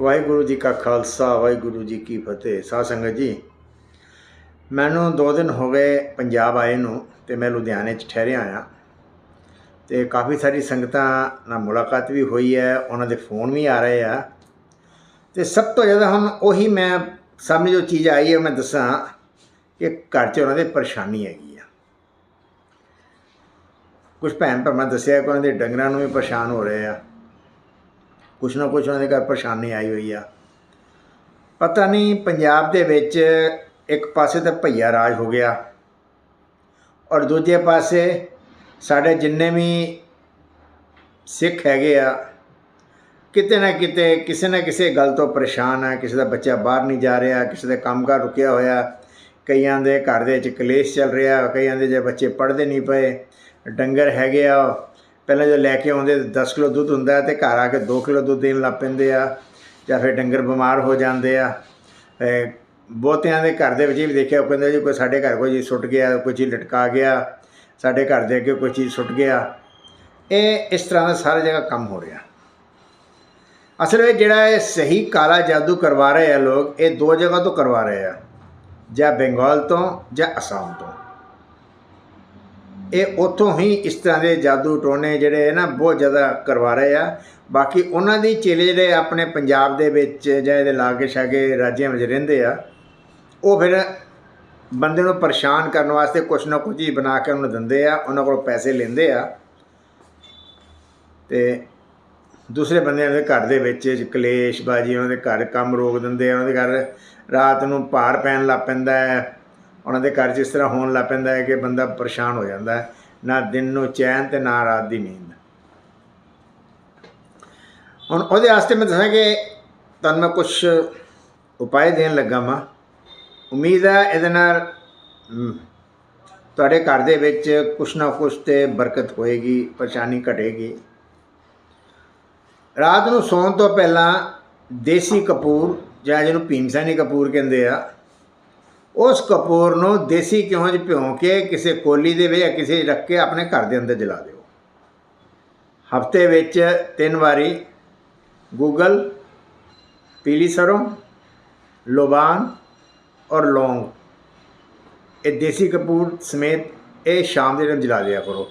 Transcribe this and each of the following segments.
ਵਾਹਿਗੁਰੂ ਜੀ ਕਾ ਖਾਲਸਾ, ਵਾਹਿਗੁਰੂ ਜੀ ਕੀ ਫਤਿਹ। ਸਾਧ ਸੰਗਤ ਜੀ, ਮੈਨੂੰ 2 ਦਿਨ ਹੋ ਗਏ ਪੰਜਾਬ ਆਏ ਨੂੰ ਤੇ ਮੈਂ ਲੁਧਿਆਣੇ 'ਚ ਠਹਿਰਿਆ ਆ ਤੇ ਕਾਫੀ ਸਾਰੀ ਸੰਗਤਾਂ ਨਾਲ ਮੁਲਾਕਾਤ ਵੀ ਹੋਈ ਹੈ, ਉਹਨਾਂ ਦੇ ਫੋਨ ਵੀ ਆ ਰਹੇ ਆ। ਤੇ ਸਭ ਤੋਂ ਜ਼ਿਆਦਾ ਹੁਣ ਉਹੀ ਮੈਂ ਸਾਹਮਣੇ ਜੋ ਚੀਜ਼ ਆਈ ਹੈ, ਮੈਂ ਦੱਸਾਂ ਕਿ ਘਰ 'ਚ ਉਹਨਾਂ ਦੇ ਪਰੇਸ਼ਾਨੀ ਹੈਗੀ ਆ। ਕੁਝ ਭੈਣ ਭਰਾਵਾਂ ਦੱਸਿਆ ਕਿ ਉਹਨਾਂ ਦੇ ਡੰਗਰਾਂ ਨੂੰ ਵੀ ਪਰੇਸ਼ਾਨ ਹੋ ਰਹੇ ਆ। ਕੁਛ ਨਾ ਕੁਛ ਉਹਨਾਂ ਦੇ ਘਰ ਪਰੇਸ਼ਾਨੀ ਆਈ ਹੋਈ ਆ। ਪਤਾ ਨਹੀਂ ਪੰਜਾਬ ਦੇ ਵਿੱਚ ਇੱਕ ਪਾਸੇ ਤਾਂ ਭਈਆ ਰਾਜ ਹੋ ਗਿਆ ਔਰ ਦੂਜੇ ਪਾਸੇ ਸਾਡੇ ਜਿੰਨੇ ਵੀ ਸਿੱਖ ਹੈਗੇ ਆ, ਕਿਤੇ ਨਾ ਕਿਤੇ ਕਿਸੇ ਨਾ ਕਿਸੇ ਗੱਲ ਤੋਂ ਪਰੇਸ਼ਾਨ ਆ, ਕਿਸੇ ਦਾ ਬੱਚਾ ਬਾਹਰ ਨਹੀਂ ਜਾ ਰਿਹਾ, ਕਿਸੇ ਦਾ ਕੰਮਕਾਰ ਰੁਕਿਆ ਹੋਇਆ, ਕਈਆਂ ਦੇ ਘਰ ਦੇ ਵਿੱਚ ਕਲੇਸ਼ ਚੱਲ ਰਿਹਾ, ਕਈਆਂ ਦੇ ਜੇ ਬੱਚੇ ਪੜ੍ਹਦੇ ਨਹੀਂ ਪਏ, ਡੰਗਰ ਹੈਗੇ ਆ ਪਹਿਲਾਂ ਜਦੋਂ ਲੈ ਕੇ ਆਉਂਦੇ 10 ਕਿਲੋ ਦੁੱਧ ਹੁੰਦਾ ਤੇ ਘਰ ਆ ਕੇ 2 ਕਿਲੋ ਦੁੱਧ ਦੇਣ ਲੱਗ ਪੈਂਦੇ ਆ, ਜਾਂ ਫਿਰ ਡੰਗਰ ਬਿਮਾਰ ਹੋ ਜਾਂਦੇ ਆ। ਬਹੁਤਿਆਂ ਦੇ ਘਰ ਦੇ ਵਿੱਚ ਵੀ ਦੇਖਿਆ ਉਹ ਕਹਿੰਦੇ ਜੀ ਕੋਈ ਸਾਡੇ ਘਰ ਕੋਈ ਚੀਜ਼ ਸੁੱਟ ਗਿਆ, ਕੋਈ ਚੀਜ਼ ਲਟਕਾ ਗਿਆ, ਸਾਡੇ ਘਰ ਦੇ ਅੱਗੇ ਕੋਈ ਚੀਜ਼ ਸੁੱਟ ਗਿਆ। ਇਹ ਇਸ ਤਰ੍ਹਾਂ ਦਾ ਸਾਰੀ ਜਗ੍ਹਾ ਕੰਮ ਹੋ ਰਿਹਾ। ਅਸਲ ਵਿੱਚ ਜਿਹੜਾ ਇਹ ਸਹੀ ਕਾਲਾ ਜਾਦੂ ਕਰਵਾ ਰਹੇ ਆ ਲੋਕ, ਇਹ ਦੋ ਜਗ੍ਹਾ ਤੋਂ ਕਰਵਾ ਰਹੇ ਆ, ਜਾਂ ਬੰਗਾਲ ਤੋਂ ਜਾਂ ਅਸਾਮ ਤੋਂ। ਇਹ ਉੱਥੋਂ ਹੀ ਇਸ ਤਰ੍ਹਾਂ ਦੇ ਜਾਦੂ ਟੋਨੇ ਜਿਹੜੇ ਨਾ ਬਹੁਤ ਜ਼ਿਆਦਾ ਕਰਵਾ ਰਹੇ ਆ। ਬਾਕੀ ਉਹਨਾਂ ਦੀ ਚੇਲੇ ਜਿਹੜੇ ਆਪਣੇ ਪੰਜਾਬ ਦੇ ਵਿੱਚ ਜਾਂ ਇਹਦੇ ਲਾਗੇ ਛਾਗੇ ਰਾਜਿਆਂ ਵਿੱਚ ਰਹਿੰਦੇ ਆ, ਉਹ ਫਿਰ ਬੰਦੇ ਨੂੰ ਪਰੇਸ਼ਾਨ ਕਰਨ ਵਾਸਤੇ ਕੁਛ ਨਾ ਕੁਝ ਹੀ ਬਣਾ ਕੇ ਉਹਨੂੰ ਦਿੰਦੇ ਆ, ਉਹਨਾਂ ਕੋਲ ਪੈਸੇ ਲੈਂਦੇ ਆ। ਤੇ ਦੂਸਰੇ ਬੰਦਿਆਂ ਦੇ ਘਰ ਦੇ ਵਿੱਚ ਕਲੇਸ਼ ਬਾਜੀ ਉਹਨਾਂ ਦੇ ਘਰ ਕੰਮ ਰੋਕ ਦਿੰਦੇ ਆ, ਉਹਨਾਂ ਦੇ ਘਰ ਰਾਤ ਨੂੰ ਭਾਰ ਪੈਣ ਲੱਗ ਪੈਂਦਾ ਹੈ। ਉਹਨਾਂ ਦੇ ਘਰ 'ਚ ਇਸ ਤਰ੍ਹਾਂ ਹੋਣ ਲੱਗ ਪੈਂਦਾ ਹੈ ਕਿ ਬੰਦਾ ਪਰੇਸ਼ਾਨ ਹੋ ਜਾਂਦਾ ਹੈ, ਨਾ ਦਿਨ ਨੂੰ ਚੈਨ ਤੇ ਨਾ ਰਾਤ ਦੀ ਨੀਂਦ। ਹੁਣ ਉਹਦੇ ਵਾਸਤੇ ਮੈਂ ਦੱਸਾਂ ਕਿ ਤੁਹਾਨੂੰ ਮੈਂ ਕੁਝ ਉਪਾਅ ਦੇਣ ਲੱਗਾ ਵਾਂ। ਉਮੀਦ ਹੈ ਇਹਦੇ ਨਾਲ ਤੁਹਾਡੇ ਘਰ ਦੇ ਵਿੱਚ ਕੁਛ ਨਾ ਕੁਛ ਤੇ ਬਰਕਤ ਹੋਏਗੀ, ਪਰੇਸ਼ਾਨੀ ਘਟੇਗੀ। ਰਾਤ ਨੂੰ ਸੌਣ ਤੋਂ ਪਹਿਲਾਂ ਦੇਸੀ ਕਪੂਰ, ਜਾਂ ਜਿਹਨੂੰ ਭੀਮਸੈਨੀ ਕਪੂਰ ਕਹਿੰਦੇ ਆ ਉਸ ਕਪੂਰ ਨੂੰ ਦੇਸੀ ਘਿਓ 'ਚ ਭਿਉਂ ਕੇ ਕਿਸੇ ਕੋਲੀ ਦੇ ਵਿੱਚ ਜਾਂ ਕਿਸੇ ਰੱਖ ਕੇ ਆਪਣੇ ਘਰ ਦੇ ਅੰਦਰ ਜਲਾ ਦਿਓ। ਹਫ਼ਤੇ ਵਿੱਚ ਤਿੰਨ ਵਾਰੀ ਗੂਗਲ, ਪੀਲੀ ਸਰੋਂ ਲੋਬਾਨ ਔਰ ਲੌਂਗ। ਇਹ ਦੇਸੀ ਕਪੂਰ ਸਮੇਤ ਇਹ ਸ਼ਾਮ ਦੇ ਟਾਈਮ ਜਲਾ ਦਿਆ ਕਰੋ।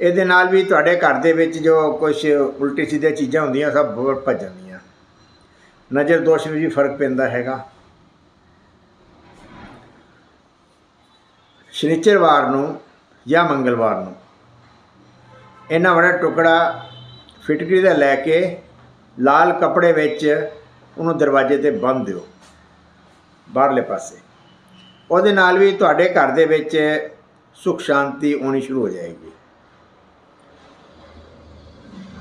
ਇਹਦੇ ਨਾਲ ਵੀ ਤੁਹਾਡੇ ਘਰ ਦੇ ਵਿੱਚ ਜੋ ਕੁਝ ਉਲਟੀ ਸਿੱਧੀਆਂ ਚੀਜ਼ਾਂ ਹੁੰਦੀਆਂ ਸਭ ਭੱਜ ਜਾਂਦੀਆਂ। ਨਜ਼ਰ ਦੋਸ਼ ਵਿੱਚ ਵੀ ਫ਼ਰਕ ਪੈਂਦਾ ਹੈਗਾ। ਸ਼ਨੀਚਰਵਾਰ ਨੂੰ ਜਾਂ ਮੰਗਲਵਾਰ ਨੂੰ। ਇਹਨਾਂ ਬੜਾ ਟੁਕੜਾ ਫਿਟਕਰੀ ਦਾ ਲੈ ਕੇ ਲਾਲ ਕੱਪੜੇ ਵਿੱਚ ਉਹਨੂੰ ਦਰਵਾਜ਼ੇ ਤੇ ਬੰਨ੍ਹ ਦਿਓ ਬਾਹਰਲੇ ਪਾਸੇ। ਉਹਦੇ ਨਾਲ ਵੀ ਤੁਹਾਡੇ ਘਰ ਦੇ ਵਿੱਚ ਸੁਖ ਸ਼ਾਂਤੀ ਆਉਣੀ ਸ਼ੁਰੂ ਹੋ ਜਾਏਗੀ।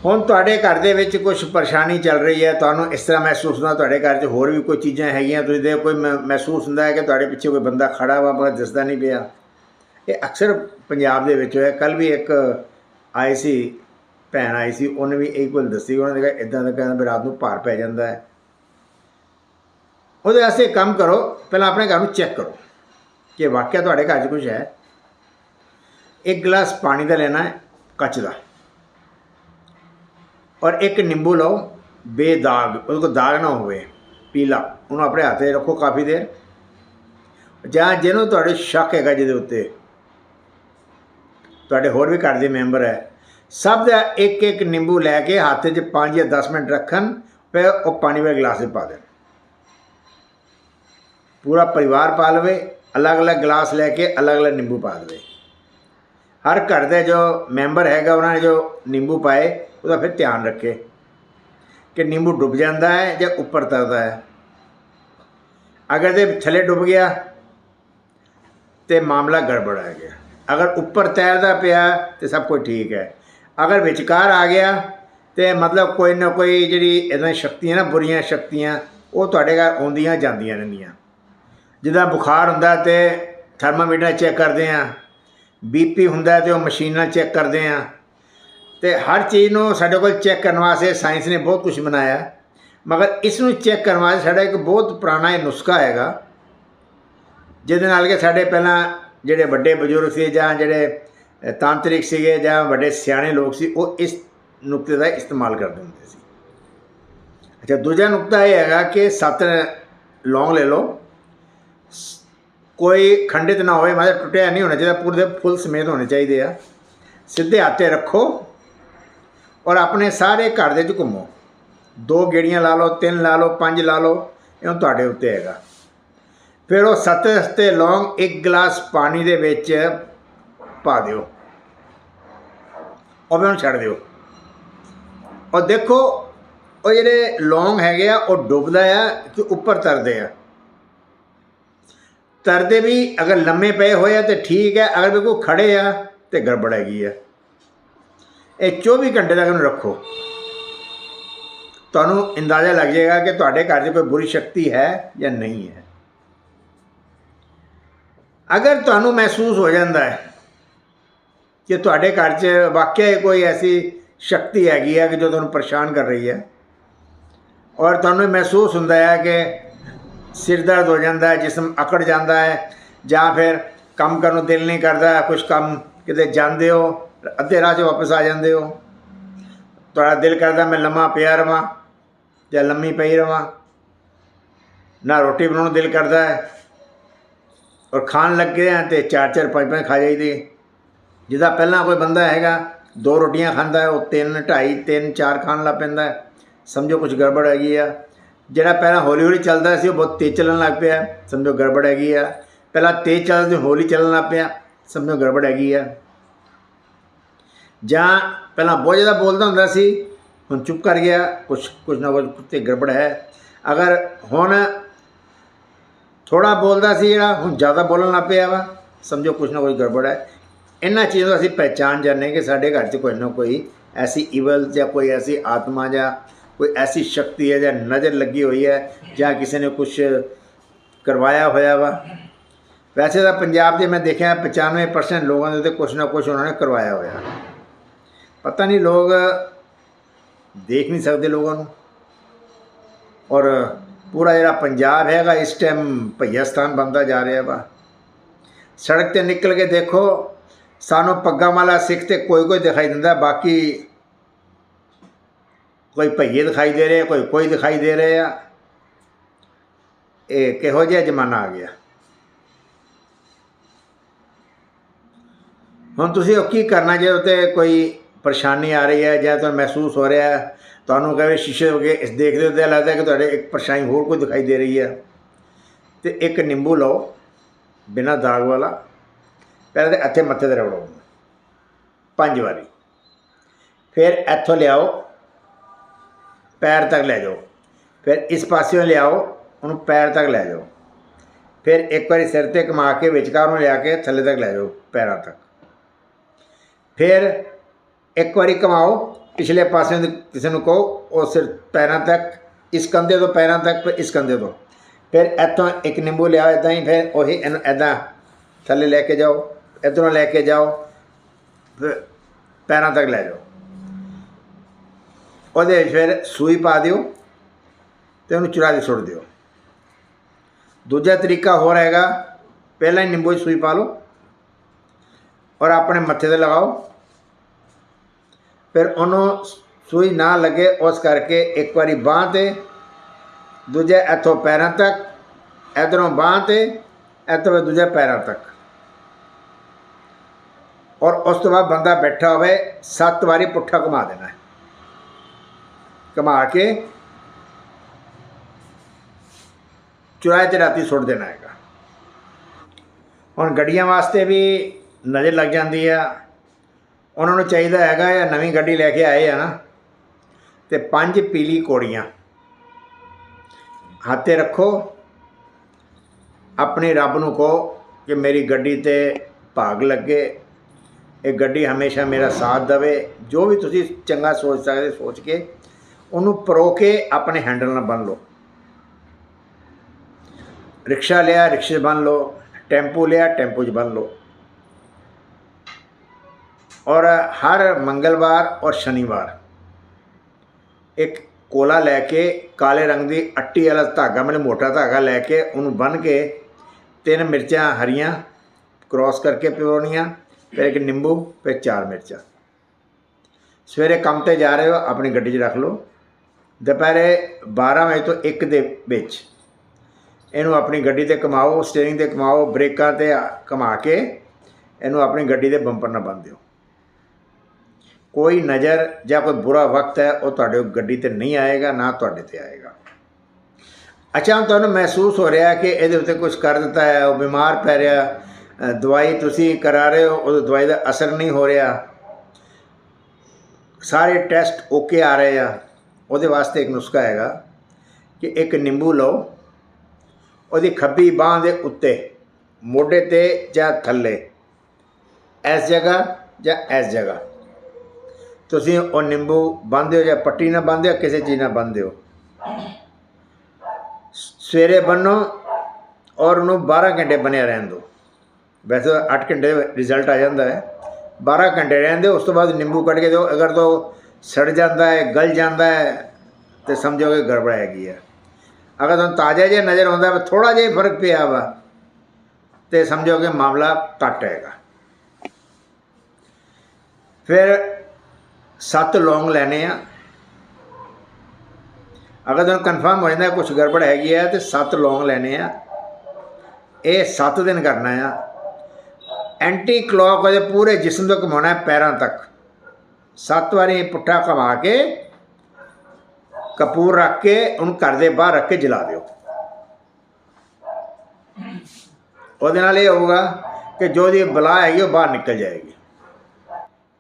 ਹੁਣ ਤੁਹਾਡੇ ਘਰ ਦੇ ਵਿੱਚ ਕੁਝ ਪਰੇਸ਼ਾਨੀ ਚੱਲ ਰਹੀ ਹੈ, ਤੁਹਾਨੂੰ ਇਸ ਤਰ੍ਹਾਂ ਮਹਿਸੂਸ ਹੁੰਦਾ, ਤੁਹਾਡੇ ਘਰ 'ਚ ਹੋਰ ਵੀ ਕੋਈ ਚੀਜ਼ਾਂ ਹੈਗੀਆਂ, ਤੁਸੀਂ ਦੇ ਕੋਈ ਮ- ਮਹਿਸੂਸ ਹੁੰਦਾ ਹੈ ਕਿ ਤੁਹਾਡੇ ਪਿੱਛੇ ਕੋਈ ਬੰਦਾ ਖੜਾ ਵਾ ਪਰ ਦਿਸਦਾ ਨਹੀਂ ਪਿਆ। ਇਹ ਅਕਸਰ ਪੰਜਾਬ ਦੇ ਵਿੱਚ ਹੋਇਆ ਕੱਲ ਵੀ ਇੱਕ ਆਈ ਸੀ, ਭੈਣ ਆਈ ਸੀ, ਉਹਨੇ ਵੀ ਇਹ ਕੋਲ ਦੱਸੀ, ਉਹਨਾਂ ਨੇ ਕਿਹਾ ਇਦਾਂ ਦਾ ਕਹਿੰਦਾ ਵੀ ਰਾਤ ਨੂੰ ਭਾਰ ਪੈ ਜਾਂਦਾ ਹੈ। ਉਹਦੇ ਵਾਸਤੇ ਇੱਕ ਕੰਮ ਕਰੋ, ਪਹਿਲਾਂ ਆਪਣੇ ਘਰ ਨੂੰ ਚੈੱਕ ਕਰੋ ਕਿ ਵਾਕਿਆ ਤੁਹਾਡੇ ਘਰ 'ਚ ਕੁਝ ਹੈ। ਇੱਕ ਗਲਾਸ ਪਾਣੀ ਦਾ ਲੈਣਾ ਹੈ, ਕੱਚ ਦਾ। ਔਰ ਇੱਕ ਨਿੰਬੂ ਲਓ, ਬੇਦਾਗ, ਉਹਦੇ ਕੋਲ ਦਾਗ ਨਾ ਹੋਵੇ, ਪੀਲਾ, ਉਹਨੂੰ ਆਪਣੇ ਹੱਥ 'ਤੇ ਰੱਖੋ ਕਾਫੀ ਦੇਰ। ਜਾਂ ਜਿਹਨੂੰ ਤੁਹਾਡੇ ਸ਼ੱਕ ਹੈਗਾ ਜਿਹਦੇ ਉੱਤੇ, ਤੁਹਾਡੇ ਹੋਰ ਵੀ ਘਰ ਦੇ ਮੈਂਬਰ ਹੈ, ਸਭ ਦਾ ਇੱਕ ਇੱਕ ਨਿੰਬੂ ਲੈ ਕੇ ਹੱਥ 'ਚ 5 ਜਾਂ 10 ਮਿੰਟ ਰੱਖਣ, ਫਿਰ ਉਹ ਪਾਣੀ ਵਾਲੇ ਗਲਾਸ 'ਚ ਪਾ ਦੇਣ। ਪੂਰਾ ਪਰਿਵਾਰ ਪਾ ਲਵੇ, ਅਲੱਗ-ਅਲੱਗ ਗਲਾਸ ਲੈ ਕੇ ਅਲੱਗ-ਅਲੱਗ ਨਿੰਬੂ ਪਾ ਦੇਵੇ ਹਰ ਘਰ ਦੇ ਜੋ ਮੈਂਬਰ ਹੈਗਾ, ਉਹਨਾਂ ਨੇ ਜੋ ਨਿੰਬੂ ਪਾਏ ਉਹਦਾ ਫਿਰ ਧਿਆਨ ਰੱਖੇ ਕਿ ਨਿੰਬੂ ਡੁੱਬ ਜਾਂਦਾ ਹੈ ਜਾਂ ਉੱਪਰ ਤਰਦਾ ਹੈ। ਅਗਰ ਦੇ ਥੱਲੇ ਡੁੱਬ ਗਿਆ ਤੇ ਮਾਮਲਾ ਗੜਬੜ ਆ ਗਿਆ। ਅਗਰ ਉੱਪਰ ਤੈਰਦਾ ਪਿਆ ਤੇ ਸਭ ਕੁਝ ਠੀਕ ਹੈ। ਅਗਰ ਵਿਚਕਾਰ ਆ ਗਿਆ ਤੇ ਮਤਲਬ ਕੋਈ ਨਾ ਕੋਈ ਜਿਹੜੀ ਇਦਾਂ ਸ਼ਕਤੀਆਂ ਨਾ, ਬੁਰੀਆਂ ਸ਼ਕਤੀਆਂ, ਉਹ ਤੁਹਾਡੇ ਘਰ ਆਉਂਦੀਆਂ ਜਾਂਦੀਆਂ ਰਹਿੰਦੀਆਂ। ਜਿੱਦਾਂ ਬੁਖਾਰ ਹੁੰਦਾ ਤੇ ਥਰਮਾਮੀਟਰ ਚੈੱਕ ਕਰਦੇ ਆ ਬੀਪੀ ਹੁੰਦਾ ਤੇ ਉਹ ਮਸ਼ੀਨਾਂ ਚੈੱਕ ਕਰਦੇ ਆ ਤੇ ਹਰ ਚੀਜ਼ ਨੂੰ ਸਾਡੇ ਕੋਲ ਚੈੱਕ ਕਰਨ ਵਾਸਤੇ ਸਾਇੰਸ ਨੇ ਬਹੁਤ ਕੁਝ ਬਣਾਇਆ। ਮਗਰ ਇਸ ਨੂੰ ਚੈੱਕ ਕਰਨ ਵਾਸਤੇ ਸਾਡਾ ਇੱਕ ਬਹੁਤ ਪੁਰਾਣਾ ਇਹ ਨੁਸਖਾ ਹੈਗਾ, ਜਿਹਦੇ ਨਾਲ ਕਿ ਸਾਡੇ ਪਹਿਲਾਂ ਜਿਹੜੇ ਵੱਡੇ ਬਜ਼ੁਰਗ ਸੀ ਜਾਂ ਜਿਹੜੇ ਤਾਂਤਰਿਕ ਸੀਗੇ ਜਾਂ ਵੱਡੇ ਸਿਆਣੇ ਲੋਕ ਸੀ, ਉਹ ਇਸ ਨੁਕਤੇ ਦਾ ਇਸਤੇਮਾਲ ਕਰਦੇ ਹੁੰਦੇ ਸੀ। ਅੱਛਾ, ਦੂਜਾ ਨੁਕਤਾ ਇਹ ਹੈਗਾ ਕਿ ਸੱਤ ਲੌਂਗ ਲੈ ਲਓ। ਸ- ਕੋਈ ਖੰਡਿਤ ਨਾ ਹੋਵੇ ਮਤਲਬ ਟੁੱਟਿਆ ਨਹੀਂ ਹੋਣਾ ਚਾਹੀਦਾ, ਪੂਰੇ ਦੇ ਫੁੱਲ ਸਮੇਤ ਹੋਣੇ ਚਾਹੀਦੇ ਆ। ਸਿੱਧੇ ਹੱਥੇ ਰੱਖੋ। ਔਰ ਆਪਣੇ ਸਾਰੇ ਘਰ ਦੇ ਵਿੱਚ ਘੁੰਮੋ। ਦੋ ਗੇੜੀਆਂ ਲਾ ਲਓ, ਤਿੰਨ ਲਾ ਲਓ, ਪੰਜ ਲਾ ਲਓ ਇਹ ਹੁਣ ਤੁਹਾਡੇ ਉੱਤੇ ਹੈਗਾ। ਫਿਰ ਉਹ ਸੱਤ ਸੱਤੇ ਲੌਂਗ ਇੱਕ ਗਲਾਸ ਪਾਣੀ ਦੇ ਵਿੱਚ ਪਾ ਦਿਓ। ਉਹ ਵੀ ਉਹਨੂੰ ਛੱਡ ਦਿਓ। ਔਰ ਦੇਖੋ, ਉਹ ਜਿਹੜੇ ਲੌਂਗ ਹੈਗੇ ਆ, ਉਹ ਡੁੱਬਦਾ ਆ ਕਿ ਉੱਪਰ ਤਰਦੇ ਆ। ਤਰਦੇ ਵੀ ਅਗਰ ਲੰਮੇ ਪਏ ਹੋਏ ਆ ਤੇ ਠੀਕ ਹੈ ਅਗਰ ਬਿਲਕੁਲ ਖੜੇ ਆ ਤੇ ਗੜਬੜ ਹੈਗੀ ਆ। ਇਹ 24 ਘੰਟੇ ਤੱਕ ਇਹਨੂੰ ਰੱਖੋ। ਤੁਹਾਨੂੰ ਅੰਦਾਜ਼ਾ ਲੱਗ ਜਾਏਗਾ ਕਿ ਤੁਹਾਡੇ ਘਰ 'ਚ ਕੋਈ ਬੁਰੀ ਸ਼ਕਤੀ ਹੈ ਜਾਂ ਨਹੀਂ ਹੈ। ਅਗਰ ਤੁਹਾਨੂੰ ਮਹਿਸੂਸ ਹੋ ਜਾਂਦਾ ਹੈ ਕਿ ਤੁਹਾਡੇ ਘਰ 'ਚ ਵਾਕਿਆ ਕੋਈ ਐਸੀ ਸ਼ਕਤੀ ਹੈਗੀ ਹੈ ਕਿ ਜੋ ਤੁਹਾਨੂੰ ਪਰੇਸ਼ਾਨ ਕਰ ਰਹੀ ਹੈ ਔਰ ਤੁਹਾਨੂੰ ਇਹ ਮਹਿਸੂਸ ਹੁੰਦਾ ਹੈ ਕਿ ਸਿਰ ਦਰਦ ਹੋ ਜਾਂਦਾ ਹੈ, ਜਿਸਮ ਅਕੜ ਜਾਂਦਾ ਹੈ ਜਾਂ ਫਿਰ ਕੰਮ ਕਰਨ ਨੂੰ ਦਿਲ ਨਹੀਂ ਕਰਦਾ ਕੁਝ ਕੰਮ ਕਿਤੇ ਜਾਂਦੇ ਹੋ ਅੱਧੇ ਰਾਹ 'ਚ ਵਾਪਸ ਆ ਜਾਂਦੇ ਹੋ। ਤੁਹਾਡਾ ਦਿਲ ਕਰਦਾ ਮੈਂ ਲੰਮਾ ਪਿਆ ਰਵਾਂ ਜਾਂ ਲੰਮੀ ਪਈ ਰਵਾਂ। ਨਾ ਰੋਟੀ ਬਣਾਉਣ ਨੂੰ ਦਿਲ ਕਰਦਾ ਹੈ ਔਰ ਖਾਣ ਲੱਗੇ ਆ ਤੇ ਚਾਰ ਚਾਰ ਪੰਜ ਪੰਜ ਖਾ ਜਾਈਦੇ। ਜਿਹਦਾ ਪਹਿਲਾਂ ਕੋਈ ਬੰਦਾ ਹੈਗਾ, ਦੋ ਰੋਟੀਆਂ ਖਾਂਦਾ ਹੈ, ਉਹ ਤਿੰਨ, ਢਾਈ, ਤਿੰਨ, ਚਾਰ ਖਾਣ ਲੱਗ ਪੈਂਦਾ ਸਮਝੋ ਕੁਝ ਗੜਬੜ ਹੈਗੀ ਆ। ਜਿਹੜਾ ਪਹਿਲਾਂ ਹੌਲੀ ਹੌਲੀ ਚੱਲਦਾ ਸੀ, ਉਹ ਬਹੁਤ ਤੇਜ਼ ਚੱਲਣ ਲੱਗ ਪਿਆ। ਸਮਝੋ ਗੜਬੜ ਹੈਗੀ ਆ। ਪਹਿਲਾਂ ਤੇਜ਼ ਚੱਲਦਾ ਸੀ ਹੌਲੀ ਚੱਲਣ ਲੱਗ ਪਿਆ। ਸਮਝੋ ਗੜਬੜ ਹੈਗੀ ਆ। ਜਾਂ ਪਹਿਲਾਂ ਬਹੁਤ ਜ਼ਿਆਦਾ ਬੋਲਦਾ ਹੁੰਦਾ ਸੀ, ਹੁਣ ਚੁੱਪ ਕਰ ਗਿਆ ਕੁਝ ਕੁਝ ਨਾ ਕੁਝ ਤੇ ਗੜਬੜ ਹੈ। ਅਗਰ ਹੁਣ ਥੋੜਾ ਬੋਲਦਾ ਸੀ ਜਿਹੜਾ, ਹੁਣ ਜ਼ਿਆਦਾ ਬੋਲਣ ਲੱਗ ਪਿਆ ਵਾ, ਸਮਝੋ ਕੁਝ ਨਾ ਕੁਝ ਗੜਬੜ ਹੈ। ਇਹਨਾਂ ਚੀਜ਼ਾਂ ਤੋਂ ਅਸੀਂ ਪਹਿਚਾਨ ਜਾਂਦੇ ਕਿ ਸਾਡੇ ਘਰ 'ਚ ਕੋਈ ਨਾ ਕੋਈ ਐਸੀ ਇਵਲ ਜਾਂ ਕੋਈ ਐਸੀ ਆਤਮਾ ਜਾਂ ਕੋਈ ਐਸੀ ਸ਼ਕਤੀ ਹੈ ਜਾਂ ਨਜ਼ਰ ਲੱਗੀ ਹੋਈ ਹੈ ਜਾਂ ਕਿਸੇ ਨੇ ਕੁਝ ਕਰਵਾਇਆ ਹੋਇਆ ਵਾ। ਵੈਸੇ ਤਾਂ ਪੰਜਾਬ ਦੇ ਮੈਂ ਦੇਖਿਆ 95% ਲੋਕਾਂ ਦੇ ਉੱਤੇ ਕੁਝ ਨਾ ਕੁਝ ਉਹਨਾਂ ਨੇ ਕਰਵਾਇਆ ਹੋਇਆ। ਪਤਾ ਨਹੀਂ ਲੋਕ ਦੇਖ ਨਹੀਂ ਸਕਦੇ ਲੋਕਾਂ ਨੂੰ। ਔਰ ਪੂਰਾ ਜਿਹੜਾ ਪੰਜਾਬ ਹੈਗਾ, ਇਸ ਟਾਈਮ ਭਈਆਸਤਾਨ ਬਣਦਾ ਜਾ ਰਿਹਾ ਵਾ। ਸੜਕ ਤੇ ਨਿਕਲ ਕੇ ਦੇਖੋ, ਸਾਨੂੰ ਪੱਗਾਂ ਵਾਲਾ ਸਿੱਖ ਤੇ ਕੋਈ ਕੋਈ ਦਿਖਾਈ ਦਿੰਦਾ, ਬਾਕੀ ਕੋਈ ਭਈਏ ਦਿਖਾਈ ਦੇ ਰਹੇ ਕੋਈ ਕੋਈ ਦਿਖਾਈ ਦੇ ਰਹੇ ਆ। ਇਹ ਕਿਹੋ ਜਿਹਾ ਜ਼ਮਾਨਾ ਆ ਗਿਆ। ਹੁਣ ਤੁਸੀਂ ਉਹ ਕੀ ਕਰਨਾ ਜੇ ਉਤੇ ਕੋਈ ਪਰੇਸ਼ਾਨੀ ਆ ਰਹੀ ਹੈ ਜਾਂ ਤੁਹਾਨੂੰ ਮਹਿਸੂਸ ਹੋ ਰਿਹਾ ਹੈ, ਤੁਹਾਨੂੰ ਕਹੇ ਸ਼ੀਸ਼ੇ ਹੋ ਗਏ ਇਸ ਦੇਖਦੇ ਹੋ ਲੱਗਦਾ ਕਿ ਤੁਹਾਡੇ ਇੱਕ ਪਰੇਸ਼ਾਨੀ ਹੋਰ ਕੋਈ ਦਿਖਾਈ ਦੇ ਰਹੀ ਹੈ। ਤੇ ਇੱਕ ਨਿੰਬੂ ਲਓ, ਬਿਨਾਂ ਦਾਗ ਵਾਲਾ, ਪਹਿਲਾਂ ਤੇ ਇੱਥੇ ਮੱਥੇ ਤੇ ਰਗੜੋ ਪੰਜ ਵਾਰੀ। ਫਿਰ ਇੱਥੋਂ ਲਿਆਓ, ਪੈਰ ਤੱਕ ਲੈ ਜਾਓ। ਫਿਰ ਇਸ ਪਾਸਿਓਂ ਲਿਆਓ, ਉਹਨੂੰ ਪੈਰ ਤੱਕ ਲੈ ਜਾਓ। ਫਿਰ ਇੱਕ ਵਾਰੀ ਸਿਰ ਤੇ ਕਮਾ ਕੇ ਵਿਚਕਾਰ ਨੂੰ ਲਿਆ ਕੇ ਥੱਲੇ ਤੱਕ ਲੈ ਜਾਓ, ਪੈਰਾਂ ਤੱਕ। ਫਿਰ ਇੱਕ ਵਾਰੀ ਕਮਾਓ, ਪਿਛਲੇ ਪਾਸੇ ਕਿਸੇ ਨੂੰ ਕਹੋ, ਉਹ ਸਿਰ ਪੈਰਾਂ ਤੱਕ, ਇਸ ਕੰਧੇ ਤੋਂ ਪੈਰਾਂ ਤੱਕ ਫਿਰ ਇਸ ਕੰਧੇ ਤੋਂ। ਫਿਰ ਇੱਥੋਂ ਇੱਕ ਨਿੰਬੂ ਲਿਆਓ ਇਦਾਂ ਹੀ ਫਿਰ ਉਹੀ ਇਹਨੂੰ ਇਦਾਂ ਥੱਲੇ ਲੈ ਕੇ ਜਾਓ, ਇੱਧਰੋਂ ਲੈ ਕੇ ਜਾਓ, ਫਿਰ ਪੈਰਾਂ ਤੱਕ ਲੈ ਜਾਓ। ਉਹਦੇ ਵਿੱਚ ਫਿਰ ਸੂਈ ਪਾ ਦਿਓ ਤੇ ਉਹਨੂੰ ਚੁਰਾ ਕੇ ਸੁੱਟ ਦਿਓ। ਦੂਜਾ ਤਰੀਕਾ ਹੋਰ ਹੈਗਾ, ਪਹਿਲਾਂ ਹੀ ਨਿੰਬੂ 'ਚ ਸੂਈ ਪਾ ਲਓ ਔਰ ਆਪਣੇ ਮੱਥੇ ਤੇ ਲਗਾਓ। ਫਿਰ ਉਹਨੂੰ ਸੂਈ ਨਾ ਲੱਗੇ, ਉਸ ਕਰਕੇ ਇੱਕ ਵਾਰੀ ਬਾਹ ਤੇ, ਦੂਜੇ ਇੱਥੋਂ ਪੈਰਾਂ ਤੱਕ, ਇਧਰੋਂ ਬਾਹ ਤੇ, ਇੱਥੋਂ ਦੂਜੇ ਪੈਰਾਂ ਤੱਕ। ਔਰ ਉਸ ਤੋਂ ਬਾਅਦ ਬੰਦਾ ਬੈਠਾ ਹੋਵੇ, ਸੱਤ ਵਾਰੀ ਪੁੱਠਾ ਘੁਮਾ ਦੇਣਾ। ਹੈ ਘੁਮਾ ਕੇ ਚੁਰਾਏ ਤੇ ਰਾਤੀ ਸੁੱਟ ਦੇਣਾ ਹੈਗਾ। ਹੁਣ ਗੱਡੀਆਂ ਵਾਸਤੇ ਵੀ ਨਜ਼ਰ ਲੱਗ ਜਾਂਦੀ ਆ। ਉਹਨਾਂ ਨੂੰ ਚਾਹੀਦਾ ਹੈਗਾ ਇਹ ਨਵੀਂ ਗੱਡੀ ਲੈ ਕੇ ਆਏ ਆ ਨਾ। ਤੇ ਪੰਜ ਪੀਲੀ ਕੋੜੀਆਂ। ਹੱਥੇ ਰੱਖੋ। ਆਪਣੇ ਰੱਬ ਨੂੰ ਕਹੋ ਕਿ ਮੇਰੀ ਗੱਡੀ ਤੇ ਭਾਗ ਲੱਗੇ। ਇਹ ਗੱਡੀ ਹਮੇਸ਼ਾ ਮੇਰਾ ਸਾਥ ਦੇਵੇ। ਜੋ ਵੀ ਤੁਸੀਂ ਚੰਗਾ ਸੋਚ ਸਕਦੇ ਸੋਚ ਕੇ ਉਹਨੂੰ ਪਰੋ ਕੇ ਆਪਣੇ ਹੈਂਡਲ ਨਾਲ ਬੰਨ ਲਓ। ਰਿਕਸ਼ਾ ਲਿਆ, ਰਿਕਸ਼ੇ 'ਚ ਬੰਨ ਲਓ। ਟੈਂਪੂ ਲਿਆ, ਟੈਂਪੂ 'ਚ ਬੰਨ ਲਓ। ਔਰ ਹਰ ਮੰਗਲਵਾਰ ਔਰ ਸ਼ਨੀਵਾਰ ਇੱਕ ਕੋਲਾ ਲੈ ਕੇ ਕਾਲੇ ਰੰਗ ਦੀ ਅੱਟੀ ਵਾਲਾ ਧਾਗਾ ਮੈਨੂੰ ਮੋਟਾ ਧਾਗਾ ਲੈ ਕੇ ਉਹਨੂੰ ਬੰਨ ਕੇ ਤਿੰਨ ਮਿਰਚਾਂ ਹਰੀਆਂ ਕ੍ਰਾਸ ਕਰਕੇ ਪਿਉਣੀਆਂ, ਫਿਰ ਇੱਕ ਨਿੰਬੂ, ਫਿਰ ਚਾਰ ਮਿਰਚਾਂ। ਸਵੇਰੇ ਕੰਮ ਤੇ ਜਾ ਰਹੇ ਹੋ, ਆਪਣੀ ਗੱਡੀ 'ਚ ਰੱਖ ਲਓ। ਦੁਪਹਿਰੇ 12 ਵਜੇ ਤੋਂ 1 ਦੇ ਵਿੱਚ ਇਹਨੂੰ ਆਪਣੀ ਗੱਡੀ ਤੇ ਕਮਾਓ ਸਟੀਅਰਿੰਗ ਤੇ ਕਮਾਓ ਬ੍ਰੇਕਾਂ ਤੇ ਕਮਾ ਕੇ ਇਹਨੂੰ ਆਪਣੀ ਗੱਡੀ ਦੇ ਬੰਪਰ ਨਾਲ ਬੰਨ੍ਹ ਦਿਓ। ਕੋਈ ਨਜ਼ਰ ਜਾਂ ਕੋਈ ਬੁਰਾ ਵਕਤ ਹੈ, ਉਹ ਤੁਹਾਡੇ ਗੱਡੀ ਤੇ ਨਹੀਂ ਆਏਗਾ, ਨਾ ਤੁਹਾਡੇ ਤੇ ਆਏਗਾ। ਅਚਾਨਕ ਤੁਹਾਨੂੰ ਮਹਿਸੂਸ ਹੋ ਰਿਹਾ ਕਿ ਇਹਦੇ ਉੱਤੇ ਕੁਝ ਕਰ ਦਿੱਤਾ ਹੈ, ਉਹ ਬਿਮਾਰ ਪੈ ਰਿਹਾ ਦਵਾਈ ਤੁਸੀਂ ਕਰਾ ਰਹੇ ਹੋ ਉਹ ਦਵਾਈ ਦਾ ਅਸਰ ਨਹੀਂ ਹੋ ਰਿਹਾ। ਸਾਰੇ ਟੈਸਟ ਓਕੇ ਆ ਰਹੇ ਆ। ਉਹਦੇ ਵਾਸਤੇ ਇੱਕ ਨੁਸਖਾ ਹੈਗਾ ਕਿ ਇੱਕ ਨਿੰਬੂ ਲਓ, ਉਹਦੀ ਖੱਬੀ ਬਾਹ ਦੇ ਉੱਤੇ, ਮੋਢੇ ਤੇ ਜਾਂ ਥੱਲੇ, ਇਸ ਜਗ੍ਹਾ ਜਾਂ ਇਸ ਜਗ੍ਹਾ। ਤੁਸੀਂ ਉਹ ਨਿੰਬੂ ਬੰਨ੍ਹਦੇ ਹੋ ਜਾਂ ਪੱਟੀ ਨਾਲ ਬੰਨ੍ਹਦੇ ਹੋ ਕਿਸੇ ਚੀਜ਼ ਨਾਲ ਬੰਨ੍ਹਦੇ ਹੋ? ਸਵੇਰੇ ਬੰਨੋ ਔਰ ਉਹਨੂੰ 12 ਘੰਟੇ ਬਣਿਆ ਰਹਿਣ ਦਿਓ। ਵੈਸੇ 8 ਘੰਟੇ ਰਿਜ਼ਲਟ ਆ ਜਾਂਦਾ ਹੈ। 12 ਘੰਟੇ ਰਹਿਣ ਦਿਓ, ਉਸ ਤੋਂ ਬਾਅਦ ਨਿੰਬੂ ਕੱਢ ਕੇ ਦਿਓ। ਅਗਰ ਤੋਂ ਸੜ ਜਾਂਦਾ ਹੈ, ਗਲ ਜਾਂਦਾ ਹੈ, ਤੇ ਸਮਝੋ ਕਿ ਗੜਬੜ ਹੈਗੀ ਹੈ। ਅਗਰ ਤੁਹਾਨੂੰ ਤਾਜ਼ਾ ਜਿਹਾ ਨਜ਼ਰ ਆਉਂਦਾ ਵਾ ਥੋੜਾ ਜਿਹਾ ਫ਼ਰਕ ਪਿਆ ਵਾ, ਤੇ ਸਮਝੋ ਕਿ ਮਾਮਲਾ ਘੱਟ ਹੈਗਾ। ਫਿਰ ਸੱਤ ਲੌਂਗ ਲੈਣੇ ਆ। ਅਗਰ ਤੁਹਾਨੂੰ ਕਨਫਰਮ ਹੋ ਜਾਂਦਾ ਕੁਝ ਗੜਬੜ ਹੈਗੀ ਹੈ ਤੇ ਸੱਤ ਲੌਂਗ ਲੈਣੇ ਆ। ਇਹ 7 ਦਿਨ ਕਰਨਾ ਆ। ਐਂਟੀ ਕਲੌਕ ਉਹਦੇ ਪੂਰੇ ਜਿਸਮ ਤੋਂ ਘੁਮਾਉਣਾ ਹੈ ਪੈਰਾਂ ਤੱਕ। ਸੱਤ ਵਾਰੀ ਪੁੱਠਾ ਘੁਮਾ ਕੇ, ਕਪੂਰ ਰੱਖ ਕੇ, ਉਹਨੂੰ ਘਰ ਦੇ ਬਾਹਰ ਰੱਖ ਕੇ ਜਲਾ ਦਿਓ। ਉਹਦੇ ਨਾਲ ਇਹ ਹੋਊਗਾ ਕਿ ਜੋ ਦੀ ਬਲਾ ਹੈਗੀ ਉਹ ਬਾਹਰ ਨਿਕਲ ਜਾਏਗੀ।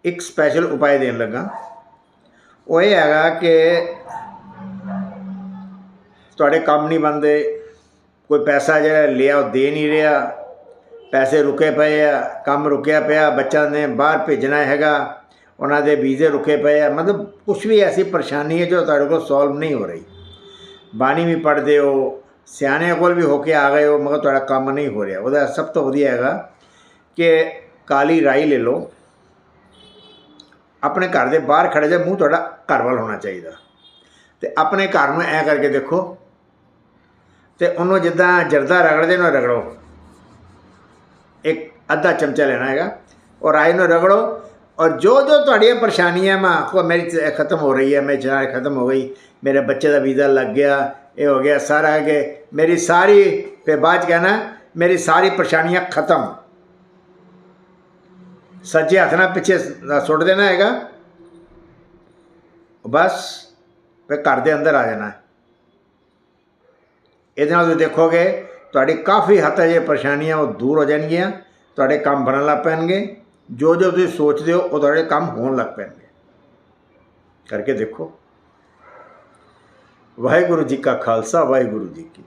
ਇੱਕ ਸਪੈਸ਼ਲ ਉਪਾਅ ਦੇਣ ਲੱਗਾ। ਉਹ ਇਹ ਹੈਗਾ ਕਿ ਤੁਹਾਡੇ ਕੰਮ ਨਹੀਂ ਬੰਦੇ ਕੋਈ ਪੈਸਾ ਜਿਹੜਾ ਲਿਆ ਉਹ ਦੇ ਨਹੀਂ ਰਿਹਾ, ਪੈਸੇ ਰੁਕੇ ਪਏ ਆ, ਕੰਮ ਰੁਕਿਆ ਪਿਆ, ਬੱਚਿਆਂ ਨੇ ਬਾਹਰ ਭੇਜਣਾ ਹੈਗਾ, ਉਹਨਾਂ ਦੇ ਵੀਜ਼ੇ ਰੁਕੇ ਪਏ ਆ, ਮਤਲਬ ਕੁਝ ਵੀ ਐਸੀ ਪਰੇਸ਼ਾਨੀ ਹੈ ਜੋ ਤੁਹਾਡੇ ਕੋਲ ਸੋਲਵ ਨਹੀਂ ਹੋ ਰਹੀ। ਬਾਣੀ ਵੀ ਪੜ੍ਹਦੇ ਹੋ, ਸਿਆਣਿਆਂ ਕੋਲ ਵੀ ਹੋ ਕੇ ਆ ਗਏ ਹੋ, ਮਗਰ ਤੁਹਾਡਾ ਕੰਮ ਨਹੀਂ ਹੋ ਰਿਹਾ। ਉਹਦਾ ਸਭ ਤੋਂ ਵਧੀਆ ਹੈਗਾ ਕਿ ਕਾਲੀ ਰਾਈ ਲੈ ਲਓ। ਆਪਣੇ ਘਰ ਦੇ ਬਾਹਰ ਖੜੇ ਜੇ, ਮੂੰਹ ਤੁਹਾਡਾ ਘਰ ਵੱਲ ਹੋਣਾ ਚਾਹੀਦਾ। ਤੇ ਆਪਣੇ ਘਰ ਨੂੰ ਐ ਕਰਕੇ ਦੇਖੋ। ਤੇ ਉਹਨੂੰ ਜਿੱਦਾਂ ਜਰਦਾ ਰਗੜਦੇ ਨੂੰ ਰਗੜੋ। ਇੱਕ ਅੱਧਾ ਚਮਚਾ ਲੈਣਾ ਹੈਗਾ। ਔਰ ਆਏ ਨੂੰ ਰਗੜੋ। ਔਰ ਜੋ ਜੋ ਤੁਹਾਡੀਆਂ ਪਰੇਸ਼ਾਨੀਆਂ ਮਾਂ ਕੋ ਮੇਰੀ ਖਤਮ ਹੋ ਰਹੀ ਹੈ ਮੈਂ ਜਨਾਰ ਖਤਮ ਹੋ ਗਈ। ਮੇਰੇ ਬੱਚੇ ਦਾ ਵੀਜ਼ਾ ਲੱਗ ਗਿਆ, ਇਹ ਹੋ ਗਿਆ, ਸਾਰਾ ਹੈ ਕਿ ਮੇਰੀ ਸਾਰੀ ਫਿਰ ਬਾਅਦ 'ਚ ਕਹਿਣਾ, ਮੇਰੀ ਸਾਰੀ ਪਰੇਸ਼ਾਨੀਆਂ ਖਤਮ। ਸੱਜੇ ਹੱਥ ਨਾਲ ਪਿੱਛੇ ਸੁੱਟ ਦੇਣਾ ਹੈਗਾ। ਬਸ, ਫਿਰ ਘਰ ਦੇ ਅੰਦਰ ਆ ਜਾਣਾ। ਇਹਦੇ ਨਾਲ ਤੁਸੀਂ ਦੇਖੋਗੇ, ਤੁਹਾਡੀ ਕਾਫੀ ਹੱਦ ਤੱਕ ਇਹ ਪਰੇਸ਼ਾਨੀਆਂ ਉਹ ਦੂਰ ਹੋ ਜਾਣਗੀਆਂ, ਤੁਹਾਡੇ ਕੰਮ ਬਣਨ ਲੱਗ ਪੈਣਗੇ। ਜੋ ਜੋ ਤੁਸੀਂ ਸੋਚਦੇ ਹੋ, ਉਹ ਤੁਹਾਡੇ ਕੰਮ ਹੋਣ ਲੱਗ ਪੈਣਗੇ। ਕਰਕੇ ਦੇਖੋ। ਵਾਹਿਗੁਰੂ ਜੀ ਕਾ ਖਾਲਸਾ, ਵਾਹਿਗੁਰੂ ਜੀ ਕੀ